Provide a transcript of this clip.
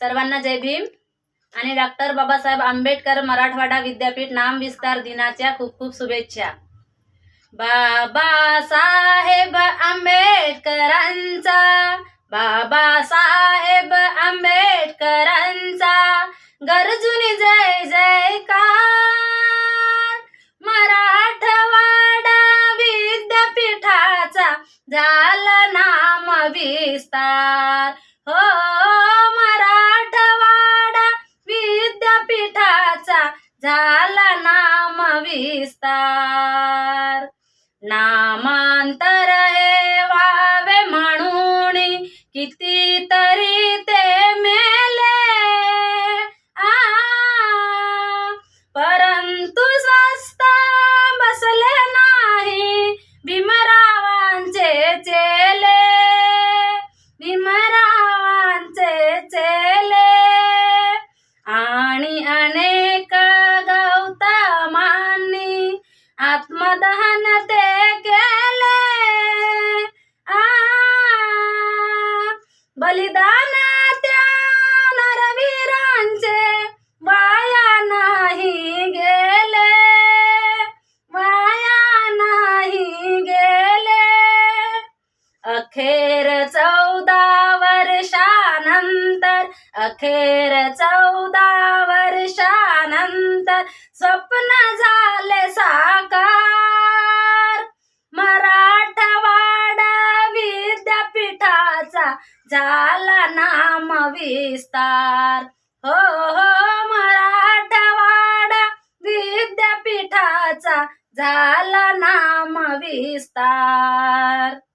सर्वांना जय भीम. आणि डॉक्टर बाबासाहेब आंबेडकर मराठवाडा विद्यापीठ नाम विस्तार दिनाच्या खूप खूप शुभेच्छा. बाबासाहेब आंबेडकरांचा बाबासाहेब आंबेडकरांचा गरजुनी जय जयकार. मराठवाडा विद्यापीठाचा झाला नाम विस्तार. हो झाला नाम विस्तार. नामांतर हे व्हावे म्हणून कितीतरी ते मेले. आ परंतु स्वस्त बसले नाही. भीमरावांचे चे आत्मदहन ते केले. आ बलिदान त्या नरवीरांचे वाया नाही गेले. वाया नाही गेले. अखेर चौदा वर्षानंतर अखेर चौदा वर्षा नंतर स्वप्न झाले साकार. मराठवाडा विद्यापीठाचा झाला नाम विस्तार. हो हो मराठवाडा विद्यापीठाचा झाला नाम विस्तार.